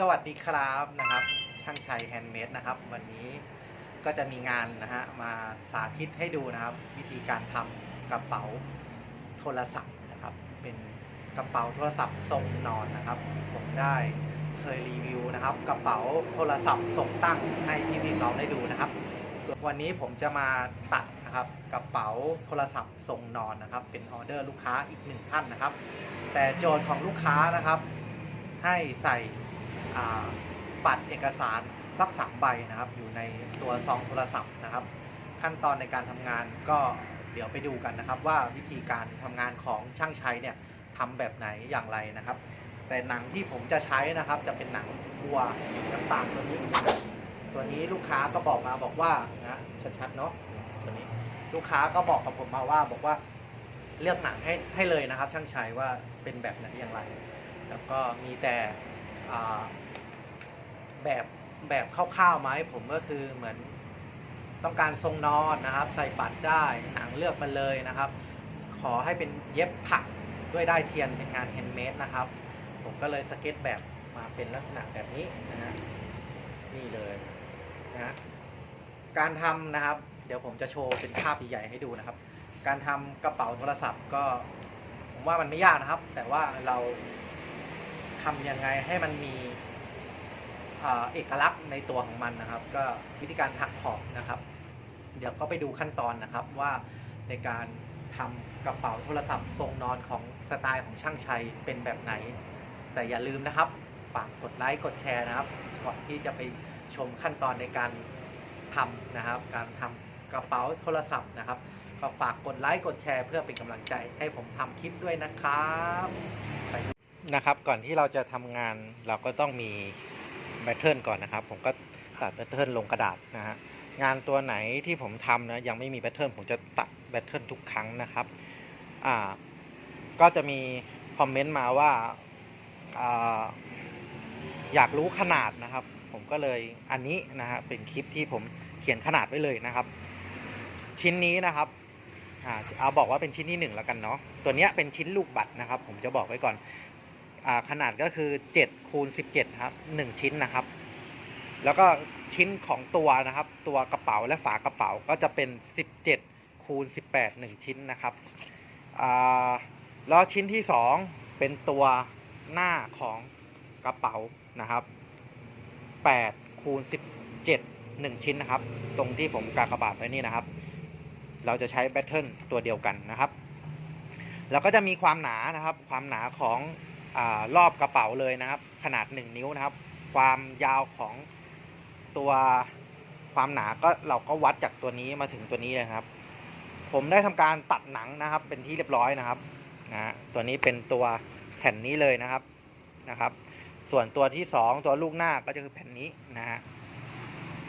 สวัสดีครับนะครับช่างชัยแฮนด์เมดนะครับ วันนี้ก็จะมีงานนะฮะมาสาธิตให้ดูนะครับ วิธีการทำกระเป๋าโทรศัพท์นะครับ เป็นกระเป๋าโทรศัพท์ทรงนอนนะครับ ผมได้เคยรีวิวนะครับ กระเป๋าโทรศัพท์ทรงตั้งให้พี่ๆน้องได้ดูนะครับ วันนี้ผมจะมาตัดนะครับกระเป๋าโทรศัพท์ทรงนอนนะครับ เป็นออเดอร์ลูกค้าอีกหนึ่งท่านนะครับ แต่โจทย์ของลูกค้านะครับ ให้ใส่ บัตรเอกสารสักสามใบนะครับ อยู่ในตัวซองโทรศัพท์นะครับ ขั้นตอนในการทำงานก็เดี๋ยวไปดูกันนะครับ ว่าวิธีการทำงานของช่างชัยเนี่ยทำแบบไหนอย่างไรนะครับ แต่หนังที่ผมจะใช้นะครับ จะเป็นหนังวัวสีน้ำตาลตัวนี้นะครับตัวนี้ลูกค้าก็บอกมาบอกว่านะชัดๆเนาะตัวนี้ลูกค้าก็บอกกับผมมาว่าบอกว่าเลือกหนังให้ให้เลยนะครับ ช่างชัยว่าเป็นแบบไหนอย่างไร แล้วก็มีแต่ แบบแบบคร่าวๆมาให้ผมก็คือเหมือนต้องการทรงนอนนะครับ ใส่บัตรได้หนังเลือกมาเลยนะครับ ขอให้เป็นเย็บถักด้วยได้เทียนเป็นงานแฮนด์เมดนะครับ ผมก็เลยสเก็ตแบบมาเป็นลักษณะแบบนี้นะฮะนี่เลยนะฮะการทำนะครับ เดี๋ยวผมจะโชว์เป็นภาพใหญ่ๆให้ดูนะครับ การทำกระเป๋าโทรศัพท์ก็ผมว่ามันไม่ยากนะครับ แต่ว่าเรา ทำยังไงให้มันมีเอกลักษณ์ในตัวของมันนะครับ ก็วิธีการถักขอบนะครับ เดี๋ยวก็ไปดูขั้นตอนนะครับว่าในการทำกระเป๋าโทรศัพท์ทรงนอนของสไตล์ของช่างชัยเป็นแบบไหน แต่อย่าลืมนะครับฝากกดไลค์กดแชร์นะครับ ก่อนที่จะไปชมขั้นตอนในการทำนะครับ การทำกระเป๋าโทรศัพท์นะครับ ก็ฝากกดไลค์กดแชร์เพื่อเป็นกำลังใจให้ผมทำคลิปด้วยนะครับไปดู นะครับก่อนที่เราจะทำงานเราก็ต้องมีแบตเทิลก่อนนะครับ ผมก็ตัดแบตเทิลลงกระดาษนะฮะงานตัวไหนที่ผมทำนะยังไม่มีแบตเทิลผมจะตัดแบตเทิลทุกครั้งนะครับอ่าก็จะมีคอมเมนต์มาว่าอ่าอยากรู้ขนาดนะครับ ผมก็เลยอันนี้นะฮะเป็นคลิปที่ผมเขียนขนาดไว้เลยนะครับ ชิ้นนี้นะครับอ่าเอาบอกว่าเป็นชิ้นที่1แล้วกันเนาะตัวเนี้ยเป็นชิ้นลูกบัตรนะครับ ผมจะบอกไว้ก่อน ขนาดก็คือ7คูณ17ครับ1 ชิ้นนะครับ แล้วก็ชิ้นของตัวนะครับ ตัวกระเป๋าและฝากระเป๋าก็จะเป็น 17คูณ18 1 ชิ้นนะครับแล้วชิ้นที่ 2 เป็นตัวหน้าของกระเป๋านะครับ8คูณ17 1 ชิ้นนะครับ ตรงที่ผมกากบาทไว้นี่นะครับ เราจะใช้แบตเทิลตัวเดียวกันนะครับ แล้วก็จะมีความหนานะครับ ความหนาของ อรอบกระเป๋าเลยนะครับ ขนาด 1 นิ้วนะครับ ความยาวของตัวความหนาก็เราก็วัดจากตัวนี้มาถึงตัวนี้เลยครับ ผมได้ทำการตัดหนังนะครับ เป็นที่เรียบร้อยนะครับนะฮะตัวนี้เป็นตัวแผ่นนี้เลยนะครับนะครับ ส่วนตัวที่ 2 ตัวลูกหน้าก็จะคือแผ่นนี้นะฮะ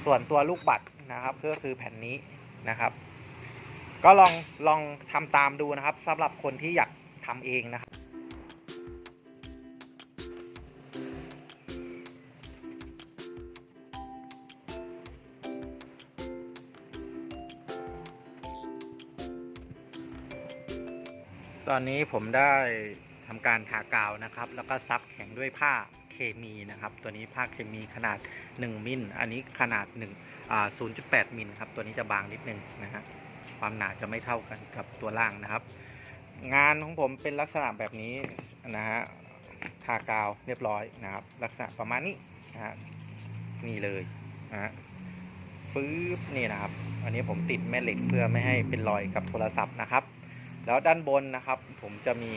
ส่วนตัวลูกบัตรนะครับก็คือแผ่นนี้นะครับ ก็ลองลองทำตามดูนะครับสำหรับคนที่อยากทำเองนะครับ อนนี้ผมได้ทำการทากาวนะครับ แล้วก็ซับแข็งด้วยผ้าเคมีนะครับ ตัวนี้ผ้าเคมีขนาด 1 มิล อันนี้ขนาด1อ่า0.8 มิลครับ ตัวนี้จะบางนิดนึงนะฮะ ความหนาจะไม่เท่ากันกับตัวล่างนะครับ งานของผมเป็นลักษณะแบบนี้นะฮะ ทากาวเรียบร้อยนะครับ ลักษณะประมาณนี้นะฮะ นี่เลยนะฮะฟื้บนี่นะครับ อันนี้ผมติดแม่เหล็กเพื่อไม่ให้เป็นรอยกับโทรศัพท์นะครับ แล้วด้านบนนะครับ ผมจะมี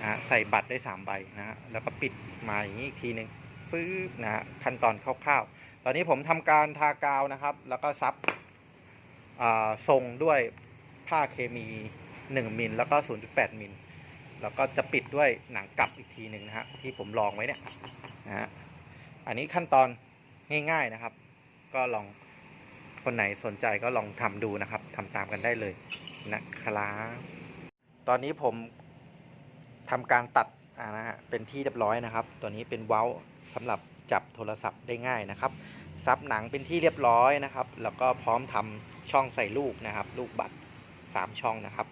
นะใส่บัตรได้3ใบนะฮะแล้วก็ปิดมาอย่างนี้อีกทีหนึ่งฟื้บนะฮะขั้นตอนคร่าวๆ ตอนนี้ผมทำการทากาวนะครับ แล้วก็ซับอ่าทรงด้วยผ้าเคมี 1มิลแล้วก็ 0.8มิลแล้วก็จะปิดด้วยหนังกลับอีกทีหนึ่งนะฮะที่ผมลองไว้เนี่ยนะฮะอันนี้ขั้นตอนง่าย ๆนะครับ ก็ลองคนไหนสนใจก็ลองทำดูนะครับ ทำตามกันได้เลยนะครับตอนนี้ผมทำการตัดนะฮะเป็นที่เรียบร้อยนะครับ ตัวนี้เป็นเว้าสำหรับจับโทรศัพท์ได้ง่ายนะครับซับหนังเป็นที่เรียบร้อยนะครับ แล้วก็พร้อมทำช่องใส่ลูกนะครับ ลูกบัตร 3 ช่องนะครับ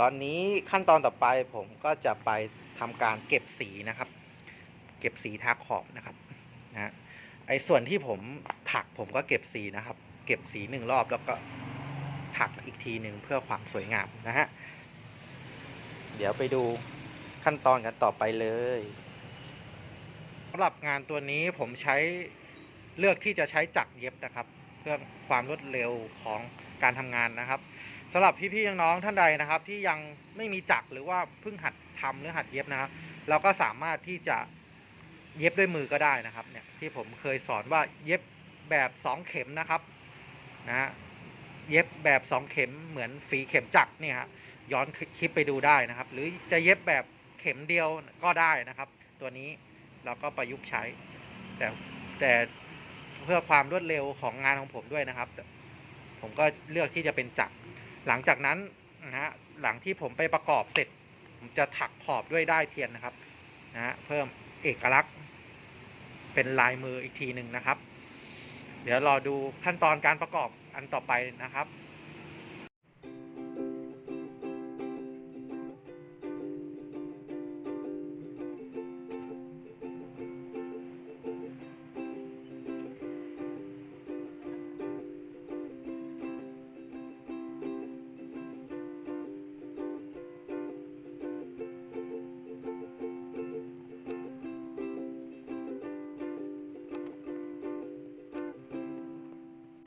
ตอนนี้ขั้นตอนต่อไปผมก็จะไปทำการเก็บสีนะครับ เก็บสีทาขอบนะครับนะไอ้ส่วนที่ผมถักผมก็เก็บสีนะครับ เก็บสีหนึ่งรอบแล้วก็ ถักอีกทีหนึ่งเพื่อความสวยงามนะฮะ เดี๋ยวไปดูขั้นตอนกันต่อไปเลยสำหรับงานตัวนี้ผมใช้เลือกที่จะใช้จักรเย็บนะครับ เพื่อความรวดเร็วของการทำงานนะครับสำหรับพี่ๆน้องๆท่านใดนะครับ ที่ยังไม่มีจักรหรือว่าเพิ่งหัดทำหรือหัดเย็บนะครับ เราก็สามารถที่จะเย็บด้วยมือก็ได้นะครับ เนี่ยที่ผมเคยสอนว่าเย็บแบบสองเข็มนะครับนะฮะ เย็บแบบสองเข็มเหมือนฝีเข็มจักรเนี่ยฮะย้อนคลิปไปดูได้นะครับ หรือจะเย็บแบบเข็มเดียวก็ได้นะครับ ตัวนี้เราก็ประยุกต์ใช้ แต่แต่เพื่อความรวดเร็วของงานของผมด้วยนะครับ ผมก็เลือกที่จะเป็นจักรหลังจากนั้นนะฮะหลังที่ผมไปประกอบเสร็จ ผมจะถักขอบด้วยได้เทียนนะครับนะฮะเพิ่มเอกลักษณ์เป็นลายมืออีกทีหนึ่งนะครับ เดี๋ยวรอดูขั้นตอนการประกอบอันต่อไปนะครับ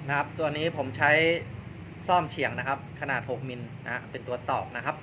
นะครับ ตัวนี้ผมใช้ซ่อมเฉียงนะครับ ขนาด 6 มิลนะฮะเป็นตัวตอกนะครับ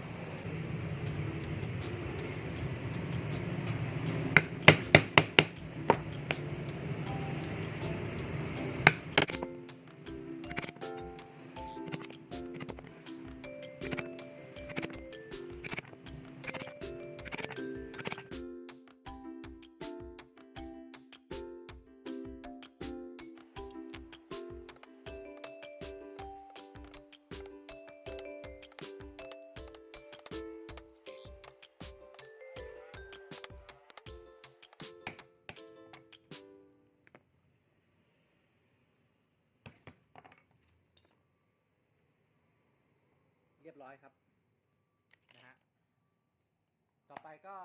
ก็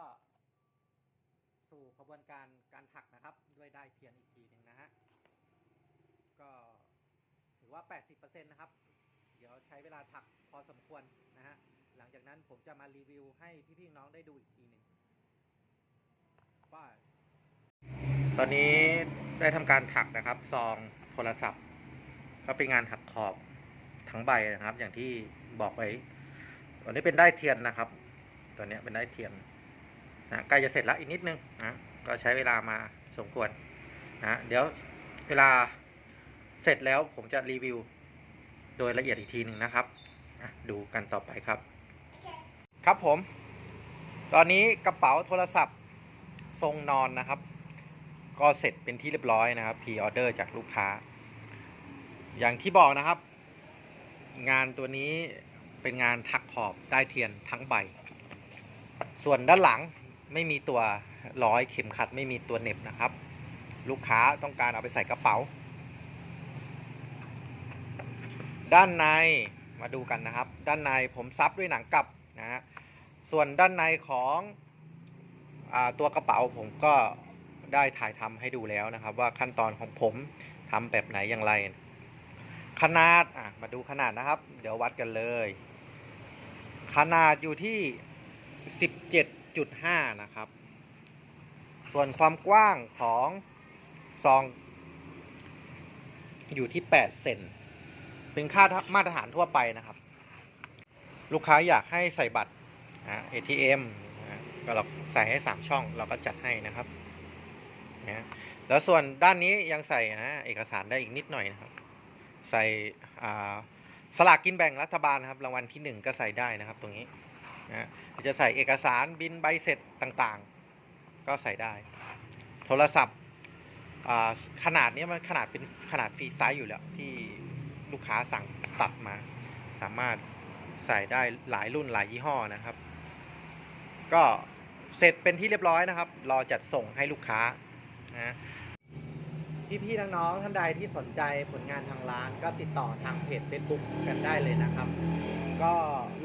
สู่ขบวนการการถักนะครับ ด้วยได้เทียนอีกทีหนึ่งนะฮะ ก็ถือว่า 80%นะครับ เดี๋ยวใช้เวลาถักพอสมควรนะฮะ หลังจากนั้นผมจะมารีวิวให้พี่ๆน้องได้ดูอีกทีหนึ่งว่าตอนนี้ได้ทำการถักนะครับ ซองโทรศัพท์ ก็เป็นงานถักขอบทั้งใบนะครับ อย่างที่บอกไว้ตัวนี้เป็นได้เทียนนะครับ ตัวนี้เป็นได้เทียน นะใกล้จะเสร็จแล้วอีกนิดนึงนะก็ใช้เวลามาสมควรนะเดี๋ยวเวลาเสร็จแล้วผมจะรีวิวโดยละเอียดอีกทีหนึ่งนะครับอะดูกันต่อไปครับ ครับผม ตอนนี้กระเป๋าโทรศัพท์ทรงนอนนะครับ ก็เสร็จเป็นที่เรียบร้อยนะครับพรีออเดอร์จากลูกค้า อย่างที่บอกนะครับ งานตัวนี้เป็นงานถักขอบได้เทียนทั้งใบ ส่วนด้านหลัง ไม่มีตัวร้อยเข็มขัดไม่มีตัวเน็บนะครับ ลูกค้าต้องการเอาไปใส่กระเป๋า ด้านในมาดูกันนะครับ ด้านในผมซับด้วยหนังกลับนะฮะส่วนด้านในของอตัวกระเป๋าผมก็ได้ถ่ายทำให้ดูแล้วนะครับ ว่าขั้นตอนของผมทำแบบไหนอย่างไร ขนาดมาดูขนาดนะครับ เดี๋ยววัดกันเลย ขนาดอยู่ที่ 17.5นะครับ ส่วนความกว้างของซอง อยู่ที่ 8 เซนเป็นค่ามาตรฐานทั่วไปนะครับ ลูกค้าอยากให้ใส่บัตรนะ ATM นะก็เราใส่ให้ 3 ช่องเราก็จัดให้นะครับนะแล้วส่วนด้านนี้ยังใส่นะเอกสารได้อีกนิดหน่อยนะครับ ใส่สลากกินแบ่งรัฐบาลนะครับรางวัลที่ 1 ก็ใส่ได้นะครับตรงนี้ นะจะใส่เอกสารบินใบเสร็จต่างๆ ก็ใส่ได้ โทรศัพท์ขนาดนี้มันขนาดเป็นขนาดฟรีไซส์อยู่แล้วที่ลูกค้าสั่งตัดมา สามารถใส่ได้หลายรุ่นหลายยี่ห้อนะครับ ก็เสร็จเป็นที่เรียบร้อยนะครับ รอจัดส่งให้ลูกค้านะ พี่ๆน้องๆท่านใดที่สนใจผลงานทางร้าน ก็ติดต่อทางเพจ Facebook กันได้เลยนะครับ ก็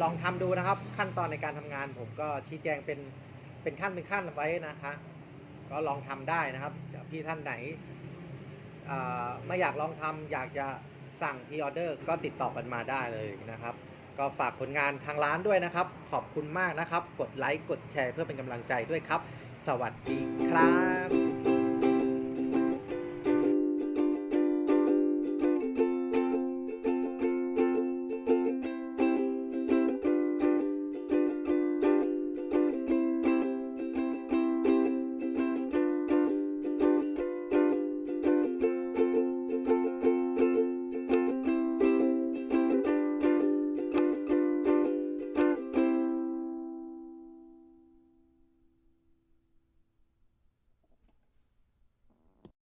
ลองทำดูนะครับ ขั้นตอนในการทำงาน ผมก็ชี้แจงเป็นเป็นขั้นเป็นขั้นไว้นะคะ ก็ลองทำได้นะครับพี่ท่านไหนไม่อยากลองทำอยากจะสั่งพ r ออเดอร์ก็ติดต่อกันมาได้เลยนะครับ ก็ฝากผลงานทางร้านด้วยนะครับ ขอบคุณมากนะครับ กดไลค์กดแชร์เพื่อเป็นกำลังใจด้วยครับ สวัสดีครับ